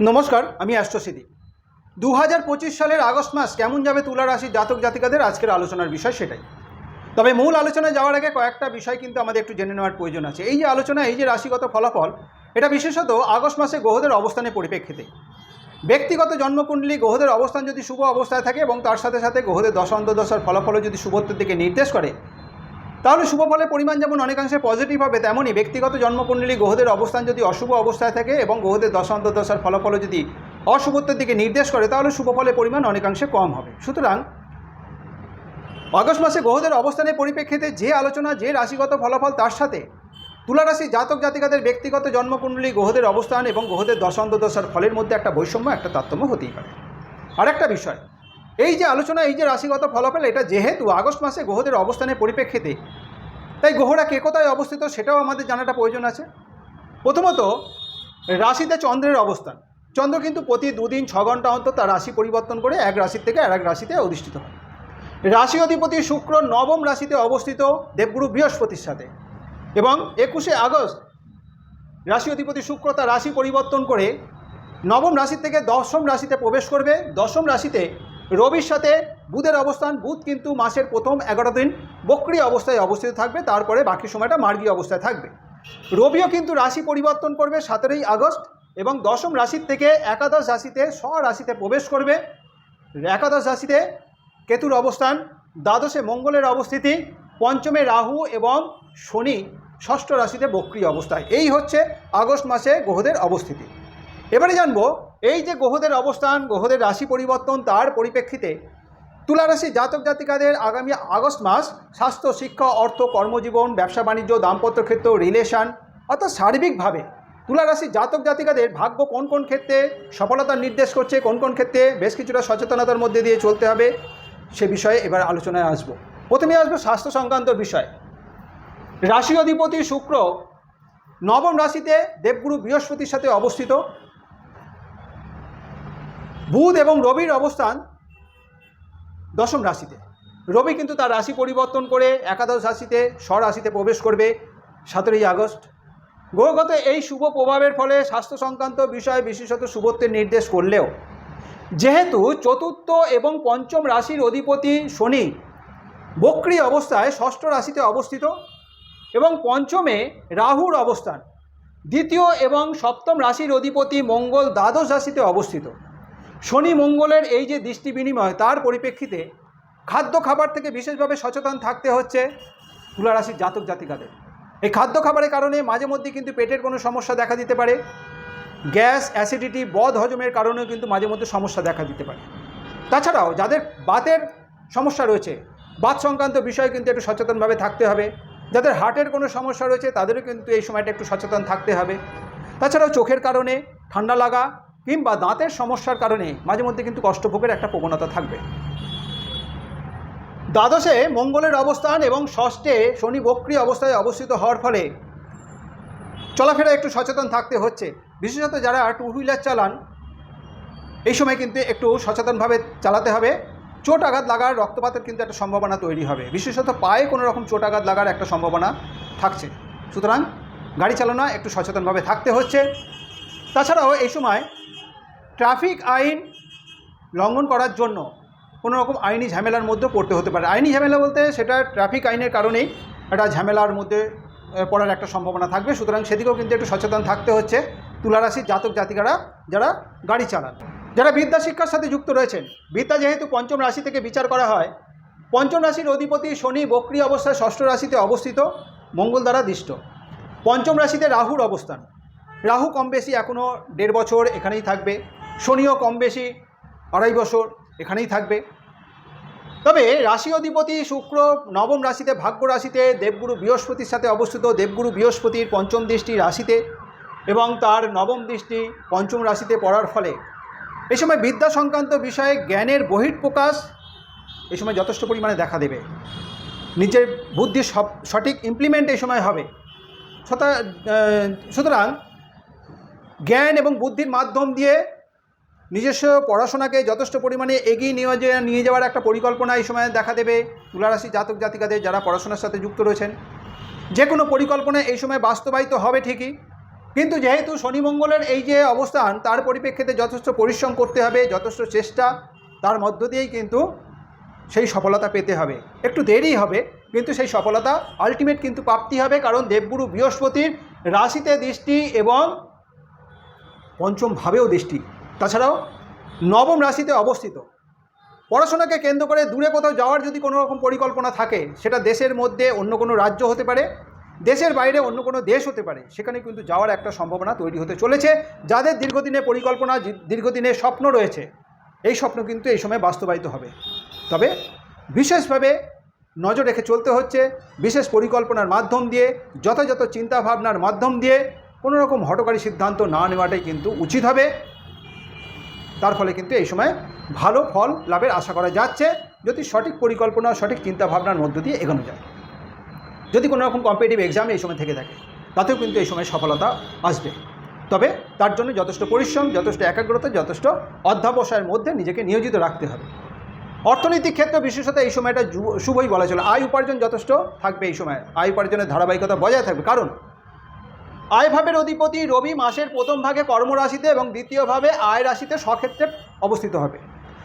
নমস্কার, আমি অ্যাস্ট্রোসিদি। দু হাজার পঁচিশ সালের আগস্ট মাস কেমন যাবে তুলা রাশির জাতক জাতিকাদের আজকের আলোচনার বিষয় সেটাই। তবে মূল আলোচনায় যাওয়ার আগে কয়েকটা বিষয় কিন্তু আমাদের একটু জেনে নেওয়ার প্রয়োজন আছে। এই যে আলোচনা, এই যে রাশিগত ফলাফল, এটা বিশেষত আগস্ট মাসে গ্রহদের অবস্থানের পরিপ্রেক্ষিতে। ব্যক্তিগত জন্মকুণ্ডলী গ্রহদের অবস্থান যদি শুভ অবস্থায় থাকে এবং তার সাথে সাথে গ্রহদের দশ, অন্তর্দশার ফলাফলও যদি শুভত্বের দিকে নির্দেশ করে তাহলে শুভ ফলের পরিমাণ যেমন অনেকাংশে পজিটিভ হবে, তেমনই ব্যক্তিগত জন্মকুণ্ডলী গ্রহদের অবস্থান যদি অশুভ অবস্থায় থাকে এবং গ্রহদের দশ অন্তর্দশার ফলাফলও যদি অশুভত্বের দিকে নির্দেশ করে, তাহলে শুভ ফলের পরিমাণ অনেকাংশে কম হবে। সুতরাং আগস্ট মাসে গ্রহদের অবস্থানের পরিপ্রেক্ষিতে যে আলোচনা, যে রাশিগত ফলাফল তার সাথে তুলারাশি জাতক জাতিকাদের ব্যক্তিগত জন্মকুণ্ডলী গ্রহদের অবস্থান এবং গ্রহদের দশান্তদশার ফলের মধ্যে একটা বৈষম্য, একটা তারতম্য হতেই পারে। আর একটা বিষয়, এই যে আলোচনা, এই যে রাশিগত ফলাফল, এটা যেহেতু আগস্ট মাসে গ্রহদের অবস্থানের পরিপ্রেক্ষিতে তাই গ্রহরা কে কোথায় অবস্থিত সেটাও আমাদের জানাটা প্রয়োজন আছে। প্রথমত, রাশিতে চন্দ্রের অবস্থান। চন্দ্র কিন্তু প্রতি দুদিন ছ ঘণ্টা অন্তর তার রাশি পরিবর্তন করে এক রাশির থেকে আর এক রাশিতে অধিষ্ঠিত হয়। রাশি অধিপতি শুক্র নবম রাশিতে অবস্থিত দেবগুরু বৃহস্পতির সাথে এবং একুশে আগস্ট রাশি অধিপতি শুক্র তার রাশি পরিবর্তন করে নবম রাশি থেকে দশম রাশিতে প্রবেশ করবে। দশম রাশিতে রবির সাথে বুধের অবস্থান, বুধ কিন্তু মাসের প্রথম এগারো দিন বক্রিয় অবস্থায় অবস্থিত থাকবে, তারপরে বাকি সময়টা মার্গী অবস্থায় থাকবে। রবিও কিন্তু রাশি পরিবর্তন করবে সতেরোই আগস্ট এবং দশম রাশির থেকে একাদশ রাশিতে রাশিতে প্রবেশ করবে। একাদশ রাশিতে কেতুর অবস্থান, দ্বাদশে মঙ্গলের অবস্থিতি, পঞ্চমে রাহু এবং শনি ষষ্ঠ রাশিতে বক্রিয় অবস্থায়। এই হচ্ছে আগস্ট মাসে গ্রহদের অবস্থিতি। এবারে জানব, এই যে গ্রহদের অবস্থান, গ্রহদের রাশি পরিবর্তন, তার পরিপ্রেক্ষিতে তুলা রাশি জাতক জাতিকাদের আগামী আগস্ট মাস, স্বাস্থ্য, শিক্ষা, অর্থ, কর্মজীবন, ব্যবসা, বাণিজ্য, দাম্পত্য ক্ষেত্র রিলেশন অর্থাৎ সার্বিকভাবে তুলারাশি জাতক জাতিকাদের ভাগ্য কোন কোন ক্ষেত্রে সফলতার নির্দেশ করছে, কোন কোন ক্ষেত্রে বেশ কিছুটা সচেতনতার মধ্যে দিয়ে চলতে হবে, সে বিষয়ে এবার আলোচনায় আসব। প্রথমে আসব স্বাস্থ্য সংক্রান্ত বিষয়। রাশি অধিপতি শুক্র নবম রাশিতে দেবগুরু বৃহস্পতির সাথে অবস্থিত। বুধ এবং রবির অবস্থান দশম রাশিতে। রবি কিন্তু তার রাশি পরিবর্তন করে একাদশ রাশিতে স্বরাশিতে প্রবেশ করবে সতেরোই আগস্ট। গ্রহগত এই শুভ প্রভাবের ফলে স্বাস্থ্য সংক্রান্ত বিষয়ে বিশেষত শুভত্বের নির্দেশ করলেও, যেহেতু চতুর্থ এবং পঞ্চম রাশির অধিপতি শনি বক্রি অবস্থায় ষষ্ঠ রাশিতে অবস্থিত এবং পঞ্চমে রাহুর অবস্থান। দ্বিতীয় এবং সপ্তম রাশির অধিপতি মঙ্গল দ্বাদশ রাশিতে অবস্থিত। শনি মঙ্গলের এই যে দৃষ্টি বিনিময়, তার পরিপ্রেক্ষিতে খাদ্য খাবার থেকে বিশেষভাবে সচেতন থাকতে হচ্ছে তুলা রাশির জাতক জাতিকাদের। এই খাদ্য খাবারের কারণে মাঝে মধ্যে কিন্তু পেটের কোনো সমস্যা দেখা দিতে পারে। গ্যাস, অ্যাসিডিটি, বদ হজমের কারণেও কিন্তু মাঝে মধ্যে সমস্যা দেখা দিতে পারে। তাছাড়াও যাদের বাতের সমস্যা রয়েছে, বাত সংক্রান্ত বিষয়ে কিন্তু একটু সচেতনভাবে থাকতে হবে। যাদের হার্টের কোনো সমস্যা রয়েছে, তাদেরও কিন্তু এই সময়টা একটু সচেতন থাকতে হবে। তাছাড়াও চোখের কারণে ঠান্ডা লাগা কিংবা দাঁতের সমস্যার কারণে মাঝে মধ্যে কিন্তু কষ্টভোগের একটা প্রবণতা থাকবে। দ্বাদশে মঙ্গলের অবস্থান এবং ষষ্ঠে শনি বক্রি অবস্থায় অবস্থিত হওয়ার ফলে চলাফেরা একটু সচেতন থাকতে হচ্ছে। বিশেষত যারা টু হুইলার চালান, এই সময় কিন্তু একটু সচেতনভাবে চালাতে হবে। চোট আঘাত লাগার রক্তপাতের কিন্তু একটা সম্ভাবনা তৈরি হবে। বিশেষত পায়ে কোনো রকম চোট আঘাত লাগার একটা সম্ভাবনা থাকছে। সুতরাং গাড়ি চালানো একটু সচেতনভাবে থাকতে হচ্ছে। তাছাড়াও এই সময় ট্রাফিক আইন লঙ্ঘন করার জন্য কোনো রকম আইনি ঝামেলার মধ্যে পড়তে হতে পারে। আইনি ঝামেলা বলতে সেটা ট্রাফিক আইনের কারণেই একটা ঝামেলার মধ্যে পড়ার একটা সম্ভাবনা থাকবে। সুতরাং সেদিকেও কিন্তু একটু সচেতন থাকতে হচ্ছে। তুলারাশির জাতক জাতিকারা যারা গাড়ি চালান, যারা বিদ্যা শিক্ষার সাথে যুক্ত রয়েছেন। বিদ্যা যেহেতু পঞ্চম রাশি থেকে বিচার করা হয়, পঞ্চম রাশির অধিপতি শনি বক্রি অবস্থায় ষষ্ঠ রাশিতে অবস্থিত, মঙ্গল দ্বারা দৃষ্ট। পঞ্চম রাশিতে রাহুর অবস্থান। রাহু কম বেশি এখনও দেড় বছর এখানেই থাকবে। শনিও কম বেশি, আড়াই বছর, এখানেই থাকবে। তবে রাশি অধিপতি শুক্র নবম রাশিতে, ভাগ্য রাশিতে, দেবগুরু বৃহস্পতির সাথে অবস্থিত। দেবগুরু বৃহস্পতির পঞ্চম দৃষ্টি রাশিতে এবং তার নবম দৃষ্টি পঞ্চম রাশিতে পড়ার ফলে। এই সময় বিদ্যা সংক্রান্ত বিষয়ে জ্ঞানের বহিঃপ্রকাশ এই সময় যথেষ্ট পরিমাণে দেখা দেবে। নিজের বুদ্ধির সব, সঠিক ইমপ্লিমেন্ট এই সময় হবে। সুতরাং জ্ঞান এবং বুদ্ধির মাধ্যম দিয়ে নিজস্ব পড়াশোনাকে যথেষ্ট পরিমাণে এগিয়ে নিয়ে নিয়ে যাওয়ার একটা পরিকল্পনা এই সময় দেখা দেবে তুলারাশি জাতক জাতিকাদের যারা পড়াশোনার সাথে যুক্ত রয়েছেন। যে কোনো পরিকল্পনা এই সময় বাস্তবায়িত হবে ঠিকই। কিন্তু যেহেতু শনি মঙ্গলের এই যে অবস্থান, তার পরিপ্রেক্ষিতে যথেষ্ট পরিশ্রম করতে হবে, যথেষ্ট চেষ্টা, তার মধ্য দিয়েই কিন্তু সেই সফলতা পেতে হবে। একটু দেরি হবে, কিন্তু সেই সফলতা আলটিমেট কিন্তু প্রাপ্তি হবে, কারণ দেবগুরু বৃহস্পতির রাশিতে দৃষ্টি এবং পঞ্চমভাবেও দৃষ্টি। তাছাড়াও নবম রাশিতে অবস্থিত। পড়াশোনাকে কেন্দ্র করে দূরে কোথাও যাওয়ার যদি কোনো রকম পরিকল্পনা থাকে, সেটা দেশের মধ্যে অন্য কোনো রাজ্য হতে পারে, দেশের বাইরে অন্য কোনো দেশ হতে পারে, সেখানে কিন্তু যাওয়ার একটা সম্ভাবনা তৈরি হতে চলেছে, যাদের দীর্ঘদিনের পরিকল্পনা দীর্ঘদিনের স্বপ্ন রয়েছে, এই স্বপ্ন কিন্তু এই সময় বাস্তবায়িত হবে। তবে বিশেষভাবে নজর রেখে চলতে হচ্ছে, বিশেষ পরিকল্পনার মাধ্যম দিয়ে, যথাযথ চিন্তাভাবনার মাধ্যম দিয়ে, কোনো রকম হটকারী সিদ্ধান্ত না নেওয়াটাই কিন্তু উচিত হবে। তার ফলে কিন্তু এই সময় ভালো ফল লাভের আশা করা যাচ্ছে। যদি সঠিক পরিকল্পনা, সঠিক চিন্তাভাবনার মধ্য দিয়ে এগোনো যায়। যদি কোনো রকম কম্পিটিটিভ এক্সাম এই সময় থেকে থাকে, তাতেও কিন্তু এই সময় সফলতা আসবে। তবে তার জন্য যথেষ্ট পরিশ্রম, যথেষ্ট একাগ্রতা, যথেষ্ট অধ্যাবসায়ের মধ্যে নিজেকে নিয়োজিত রাখতে হবে। অর্থনৈতিক ক্ষেত্রে বিশেষত এই সময়টা শুভই বলা চলে। আয় উপার্জন যথেষ্ট থাকবে এই সময়। আয় উপার্জনের ধারাবাহিকতা বজায় থাকবে। কারণ আয়ভাবের অধিপতি রবি মাসের প্রথম ভাগে কর্মরাশিতে এবং দ্বিতীয়ভাবে আয় রাশিতে স্বক্ষেত্রে অবস্থিত হবে।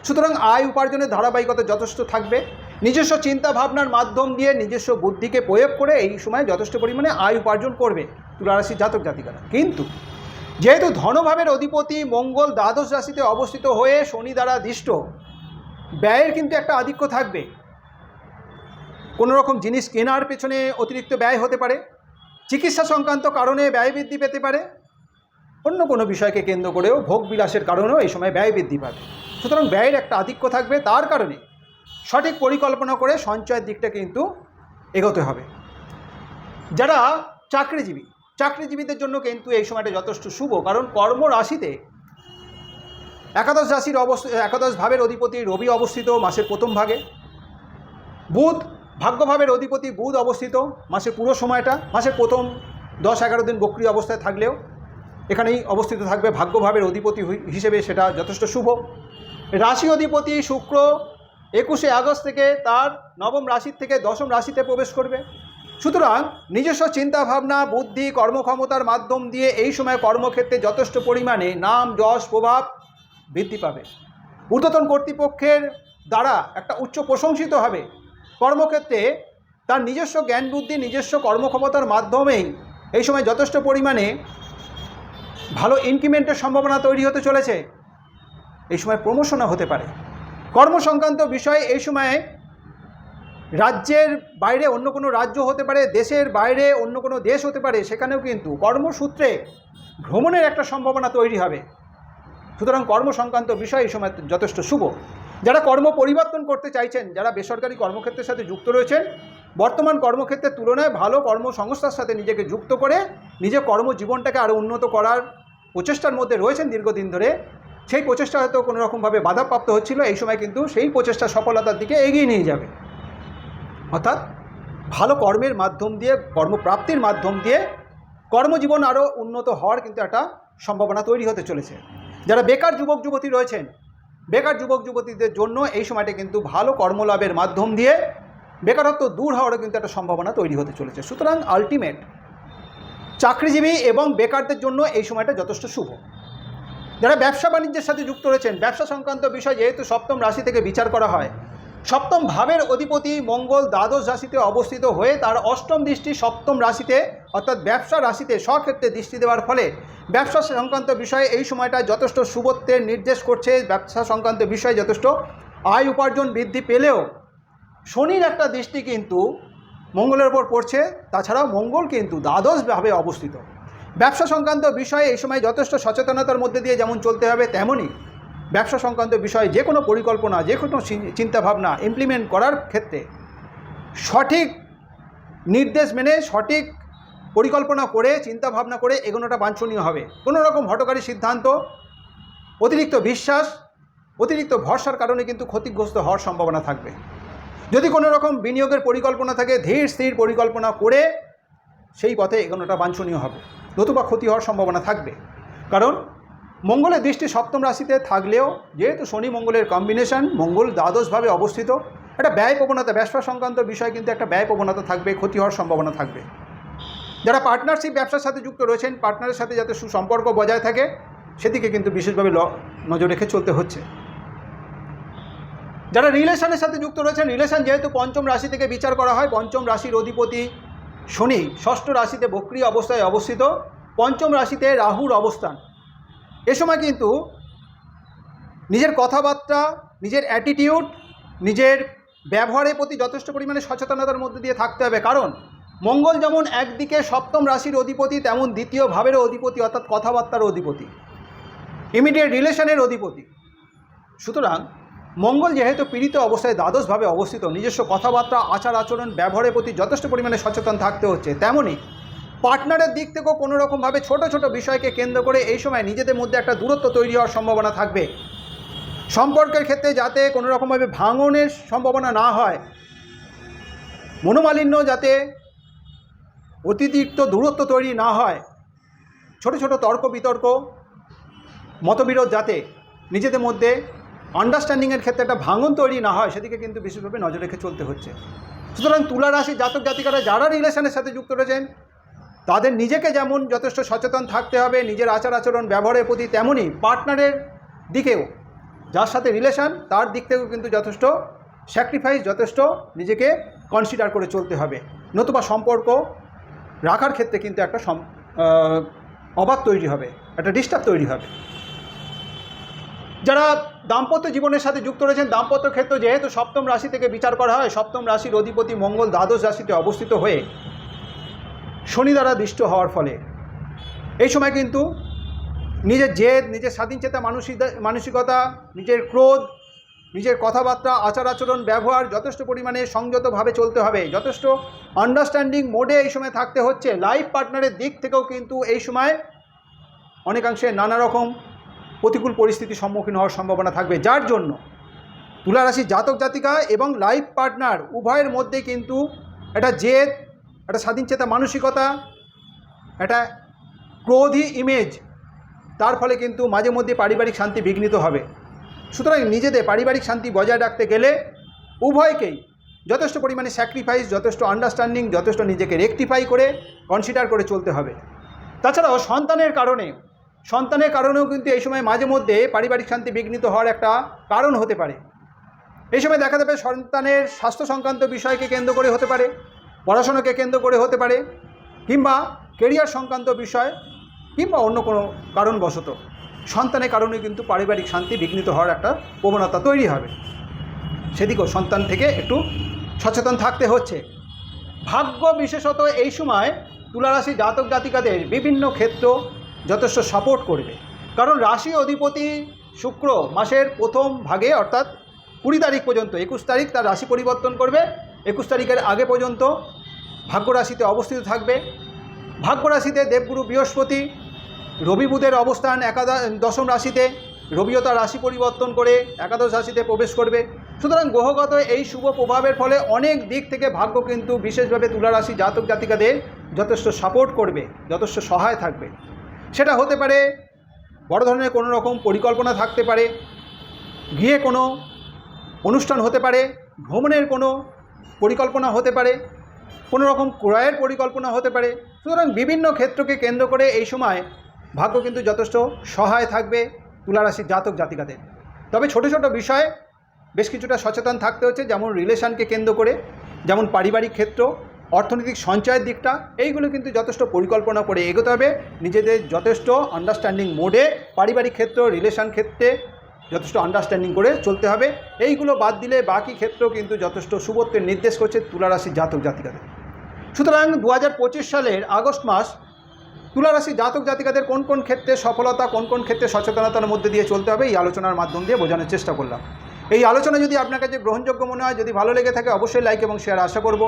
সুতরাং আয় উপার্জনের ধারাবাহিকতা যথেষ্ট থাকবে। নিজস্ব চিন্তা ভাবনার মাধ্যম দিয়ে নিজস্ব বুদ্ধিকে প্রয়োগ করে এই সময় যথেষ্ট পরিমাণে আয় উপার্জন করবে তুলারাশির জাতক জাতিকারা। কিন্তু যেহেতু ধনভাবের অধিপতি মঙ্গল দ্বাদশ রাশিতে অবস্থিত হয়ে শনি দ্বারা দৃষ্ট, ব্যয়ের কিন্তু একটা আধিক্য থাকবে। কোনো রকম জিনিস কেনার পেছনে অতিরিক্ত ব্যয় হতে পারে। চিকিৎসা সংক্রান্ত কারণে ব্যয় বৃদ্ধি পেতে পারে। অন্য কোনো বিষয়কে কেন্দ্র করেও ভোগ বিলাসের কারণেও এই সময় ব্যয় বৃদ্ধি পাবে। সুতরাং ব্যয়ের একটা আধিক্য থাকবে, তার কারণে সঠিক পরিকল্পনা করে সঞ্চয়ের দিকটা কিন্তু এগোতে হবে। যারা চাকরিজীবী, চাকরিজীবীদের জন্য কিন্তু এই সময়টা যথেষ্ট শুভ, কারণ কর্মরাশিতে একাদশ রাশির অবস্থ, একাদশ ভাবের অধিপতি রবি অবস্থিত মাসের প্রথম ভাগে। বুধ ভাগ্যভাবের অধিপতি বুধ অবস্থিত মাসের পুরো সময়টা মাসের প্রথম দশ এগারো দিন বক্রি অবস্থায় থাকলেও এখানেই অবস্থিত থাকবে ভাগ্যভাবের অধিপতি হিসেবে সেটা যথেষ্ট শুভ। রাশি অধিপতি শুক্র একুশে আগস্ট থেকে তার নবম রাশির থেকে দশম রাশিতে প্রবেশ করবে। সুতরাং নিজস্ব চিন্তাভাবনা, বুদ্ধি, কর্মক্ষমতার মাধ্যম দিয়ে এই সময় কর্মক্ষেত্রে যথেষ্ট পরিমাণে নাম, যশ, প্রভাব বৃদ্ধি পাবে। ঊর্ধ্বতন কর্তৃপক্ষের দ্বারা একটা উচ্চ প্রশংসিত হবে। কর্মক্ষেত্রে তার নিজস্ব জ্ঞান বুদ্ধি, নিজস্ব কর্মক্ষমতার মাধ্যমেই এই সময় যথেষ্ট পরিমাণে ভালো ইনক্রিমেন্টের সম্ভাবনা তৈরি হতে চলেছে। এই সময় প্রমোশনও হতে পারে। কর্মসংক্রান্ত বিষয়ে এই সময়ে রাজ্যের বাইরে অন্য কোনো রাজ্য হতে পারে, দেশের বাইরে অন্য কোনো দেশ হতে পারে, সেখানেও কিন্তু কর্মসূত্রে ভ্রমণের একটা সম্ভাবনা তৈরি হবে। সুতরাং কর্মসংক্রান্ত বিষয় এই সময় যথেষ্ট শুভ। যারা কর্ম পরিবর্তন করতে চাইছেন, যারা বেসরকারি কর্মক্ষেত্রের সাথে যুক্ত রয়েছেন, বর্তমান কর্মক্ষেত্রের তুলনায় ভালো কর্মসংস্থার সাথে নিজেকে যুক্ত করে নিজের কর্মজীবনটাকে আরও উন্নত করার প্রচেষ্টার মধ্যে রয়েছেন দীর্ঘদিন ধরে। সেই প্রচেষ্টা হয়তো কোনো রকমভাবে বাধাপ্রাপ্ত হচ্ছিল, এই সময় কিন্তু সেই প্রচেষ্টা সফলতার দিকে এগিয়ে নিয়ে যাবে। অর্থাৎ ভালো কর্মের মাধ্যম দিয়ে, কর্মপ্রাপ্তির মাধ্যম দিয়ে কর্মজীবন আরও উন্নত হওয়ার কিন্তু একটা সম্ভাবনা তৈরি হতে চলেছে। যারা বেকার যুবক যুবতী রয়েছেন বেকার যুবক যুবতীদের জন্য এই সময়টা কিন্তু ভালো কর্মলাভের মাধ্যম দিয়ে বেকারত্ব দূর হওয়ারও কিন্তু একটা সম্ভাবনা তৈরি হতে চলেছে। সুতরাং আলটিমেট চাকরিজীবী এবং বেকারদের জন্য এই সময়টা যথেষ্ট শুভ। যারা ব্যবসা বাণিজ্যের সাথে যুক্ত রয়েছেন, ব্যবসা সংক্রান্ত বিষয় যেহেতু সপ্তম রাশি থেকে বিচার করা হয় সপ্তম ভাবের অধিপতি মঙ্গল দ্বাদশ রাশিতে অবস্থিত হয়ে তার অষ্টম দৃষ্টি সপ্তম রাশিতে, অর্থাৎ ব্যবসা রাশিতে স্বক্ষেত্রে দৃষ্টি দেওয়ার ফলে ব্যবসা সংক্রান্ত বিষয়ে এই সময়টা যথেষ্ট শুভত্বের নির্দেশ করছে। ব্যবসা সংক্রান্ত বিষয়ে যথেষ্ট আয় উপার্জন বৃদ্ধি পেলেও শনির একটা দৃষ্টি কিন্তু মঙ্গলের ওপর পড়ছে। তাছাড়াও মঙ্গল কিন্তু দ্বাদশভাবে অবস্থিত। ব্যবসা সংক্রান্ত বিষয়ে এই সময় যথেষ্ট সচেতনতার মধ্যে দিয়ে যেমন চলতে হবে, তেমনই ব্যবসা সংক্রান্ত বিষয়ে যে কোনো পরিকল্পনা, যে কোনো চিন্তাভাবনা ইমপ্লিমেন্ট করার ক্ষেত্রে সঠিক নির্দেশ মেনে, সঠিক পরিকল্পনা করে, চিন্তাভাবনা করে এগোনোটা বাঞ্ছনীয় হবে। কোনো রকম হটকারী সিদ্ধান্ত, অতিরিক্ত বিশ্বাস, অতিরিক্ত ভরসার কারণে কিন্তু ক্ষতিগ্রস্ত হওয়ার সম্ভাবনা থাকবে। যদি কোনো রকম বিনিয়োগের পরিকল্পনা থাকে, ধীর স্থির পরিকল্পনা করে সেই পথে এগোনোটা বাঞ্ছনীয় হবে। নতুবা ক্ষতি হওয়ার সম্ভাবনা থাকবে। কারণ মঙ্গলের দৃষ্টি সপ্তম রাশিতে থাকলেও, যেহেতু শনি মঙ্গলের কম্বিনেশন মঙ্গল দ্বাদশভাবে অবস্থিত, একটা ব্যয় প্রবণতা, ব্যবসা সংক্রান্ত বিষয় কিন্তু একটা ব্যয় প্রবণতা থাকবে, ক্ষতি হওয়ার সম্ভাবনা থাকবে। যারা পার্টনারশিপ ব্যবসার সাথে যুক্ত রয়েছেন পার্টনারের সাথে যাতে সুসম্পর্ক বজায় থাকে, সেদিকে কিন্তু বিশেষভাবে নজর রেখে চলতে হচ্ছে। যারা রিলেশনের সাথে যুক্ত রয়েছেন রিলেশন যেহেতু পঞ্চম রাশি থেকে বিচার করা হয়, পঞ্চম রাশির অধিপতি শনি ষষ্ঠ রাশিতে বক্রি অবস্থায় অবস্থিত, পঞ্চম রাশিতে রাহুর অবস্থান। এ সময় কিন্তু নিজের কথাবার্তা, নিজের অ্যাটিটিউড নিজের ব্যবহারের প্রতি যথেষ্ট পরিমাণে সচেতনতার মধ্যে দিয়ে থাকতে হবে। কারণ মঙ্গল যেমন একদিকে সপ্তম রাশির অধিপতি, তেমন দ্বিতীয় ভাবেরও অধিপতি, অর্থাৎ কথাবার্তার অধিপতি ইমিডিয়েট রিলেশনের অধিপতি। সুতরাং মঙ্গল যেহেতু পীড়িত অবস্থায় দ্বাদশভাবে অবস্থিত, নিজস্ব কথাবার্তা আচার আচরণ ব্যবহারের প্রতি যথেষ্ট পরিমাণে সচেতন থাকতে হচ্ছে তেমনই পার্টনারের দিক থেকেও কোনো রকমভাবে ছোট ছোট বিষয়কে কেন্দ্র করে এই সময় নিজেদের মধ্যে একটা দূরত্ব তৈরি হওয়ার সম্ভাবনা থাকবে। সম্পর্কের ক্ষেত্রে যাতে কোনো রকমভাবে ভাঙনের সম্ভাবনা না হয়, মনোমালিন্য যাতে অতিরিক্ত দূরত্ব তৈরি না হয়, ছোট ছোট তর্ক বিতর্ক, মতবিরোধ যাতে নিজেদের মধ্যে আন্ডারস্ট্যান্ডিংয়ের ক্ষেত্রে একটা ভাঙন তৈরি না হয়, সেদিকে কিন্তু বিশেষভাবে নজর রেখে চলতে হচ্ছে। সুতরাং তুলা রাশি জাতক জাতিকারা যারা রিলেশনের সাথে যুক্ত রয়েছেন তাদের নিজেকে যেমন যথেষ্ট সচেতন থাকতে হবে, নিজের আচার আচরণ ব্যবহারের প্রতি তেমনই পার্টনারের দিকেও, যার সাথে রিলেশন তার দিক থেকেও কিন্তু যথেষ্ট স্যাক্রিফাইস যথেষ্ট নিজেকে কনসিডার করে চলতে হবে। নতুবা সম্পর্ক রাখার ক্ষেত্রে কিন্তু একটা অবাধ তৈরি হবে, একটা ডিস্টার্ব তৈরি হবে। যারা দাম্পত্য জীবনের সাথে যুক্ত রয়েছেন, দাম্পত্য ক্ষেত্র যেহেতু সপ্তম রাশি থেকে বিচার করা হয়, সপ্তম রাশির অধিপতি মঙ্গল দ্বাদশ রাশিতে অবস্থিত হয়ে শনি দ্বারা দৃষ্ট হওয়ার ফলে। এই সময় কিন্তু নিজের জেদ, নিজের স্বাধীনচেতা মানসিক মানসিকতা নিজের ক্রোধ, নিজের কথাবার্তা আচার আচরণ ব্যবহার যথেষ্ট পরিমাণে সংযতভাবে চলতে হবে। যথেষ্ট আন্ডারস্ট্যান্ডিং মোডে এই সময় থাকতে হচ্ছে। লাইফ পার্টনারের দিক থেকেও কিন্তু এই সময় অনেকাংশে নানা রকম প্রতিকূল পরিস্থিতির সম্মুখীন হওয়ার সম্ভাবনা থাকবে। যার জন্য তুলা রাশির জাতক জাতিকা এবং লাইফ পার্টনার উভয়ের মধ্যে কিন্তু একটা জেদ একটা স্বাধীনচেতা মানসিকতা একটা ক্রোধী ইমেজ তার ফলে কিন্তু মাঝে মধ্যে পারিবারিক শান্তি বিঘ্নিত হবে। সুতরাং নিজেদের পারিবারিক শান্তি বজায় রাখতে গেলে উভয়কেই যথেষ্ট পরিমাণে স্যাক্রিফাইস যথেষ্ট আন্ডারস্ট্যান্ডিং যথেষ্ট নিজেকে রেকটিফাই করে কনসিডার করে চলতে হবে। তাছাড়াও সন্তানের কারণে, সন্তানের কারণেও কিন্তু এই সময় মাঝে মধ্যে পারিবারিক শান্তি বিঘ্নিত হওয়ার একটা কারণ হতে পারে। এই সময় দেখা যাবে সন্তানের স্বাস্থ্য সংক্রান্ত বিষয়কে কেন্দ্র করে হতে পারে। পড়াশোনাকে কেন্দ্র করে হতে পারে, কিংবা কেরিয়ার সংক্রান্ত বিষয়, কিংবা অন্য কোনো কারণবশত। সন্তানের কারণে কিন্তু পারিবারিক শান্তি বিঘ্নিত হওয়ার একটা প্রবণতা তৈরি হবে। সেদিকেও সন্তান থেকে একটু সচেতন থাকতে হচ্ছে। ভাগ্য বিশেষত এই সময় তুলারাশি জাতক জাতিকাদের বিভিন্ন ক্ষেত্র যথেষ্ট সাপোর্ট করবে। কারণ রাশি অধিপতি শুক্র মাসের প্রথম ভাগে, অর্থাৎ কুড়ি তারিখ পর্যন্ত, একুশ তারিখ তার রাশি পরিবর্তন করবে। একুশ তারিখের আগে পর্যন্ত ভাগ্য রাশিতে অবস্থিত থাকবে। ভাগ্য রাশিতে দেবগুরু বৃহস্পতি, রবি বুধের অবস্থান একাদশ, দশম রাশিতে, রবিও তার রাশি পরিবর্তন করে একাদশ রাশিতে প্রবেশ করবে। সুতরাং গ্রহগত এই শুভ প্রভাবের ফলে অনেক দিক থেকে ভাগ্য কিন্তু বিশেষভাবে তুলা রাশি জাতক জাতিকাদের যথেষ্ট সাপোর্ট করবে, যথেষ্ট সহায় থাকবে। সেটা হতে পারে, বড় ধরনের কোনো রকম পরিকল্পনা থাকতে পারে গিয়ে কোনো অনুষ্ঠান হতে পারে, ভ্রমণের কোনো পরিকল্পনা হতে পারে, কোনো রকম ক্রয়ের পরিকল্পনা হতে পারে। সুতরাং বিভিন্ন ক্ষেত্রকে কেন্দ্র করে এই সময় ভাগ্য কিন্তু যথেষ্ট সহায় থাকবে তুলারাশির জাতক জাতিকাদের। তবে ছোট ছোট বিষয়ে বেশ কিছুটা সচেতন থাকতে হচ্ছে, যেমন রিলেশনকে কেন্দ্র করে, যেমন পারিবারিক ক্ষেত্র, অর্থনৈতিক সঞ্চয়ের দিকটা, এইগুলো কিন্তু যথেষ্ট পরিকল্পনা করে এগোতে হবে। নিজেদের যথেষ্ট আন্ডারস্ট্যান্ডিং মোডে পারিবারিক ক্ষেত্র, রিলেশন ক্ষেত্রে যথেষ্ট আন্ডারস্ট্যান্ডিং করে চলতে হবে। এইগুলো বাদ দিলে বাকি ক্ষেত্র কিন্তু যথেষ্ট শুভত্বের নির্দেশ করছে তুলারাশির জাতক জাতিকাদের। সুতরাং দু হাজার পঁচিশ সালের আগস্ট মাস তুলারাশি জাতক জাতিকাদের কোন কোন ক্ষেত্রে সফলতা, কোন কোন ক্ষেত্রে সচেতনতার মধ্যে দিয়ে চলতে হবে এই আলোচনার মাধ্যম দিয়ে বোঝানোর চেষ্টা করলাম। এই আলোচনা যদি আপনার কাছে গ্রহণযোগ্য মনে হয়, যদি ভালো লেগে থাকে অবশ্যই লাইক এবং শেয়ার আশা করব।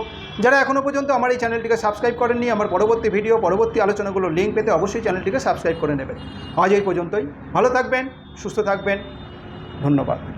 যারা এখনও পর্যন্ত আমার এই চ্যানেলটিকে সাবস্ক্রাইব করেননি, আমার পরবর্তী ভিডিও পরবর্তী আলোচনাগুলো লিঙ্ক পেতে অবশ্যই চ্যানেলটিকে সাবস্ক্রাইব করে নেবেন। আজ এই পর্যন্তই। ভালো থাকবেন, সুস্থ থাকবেন। ধন্যবাদ।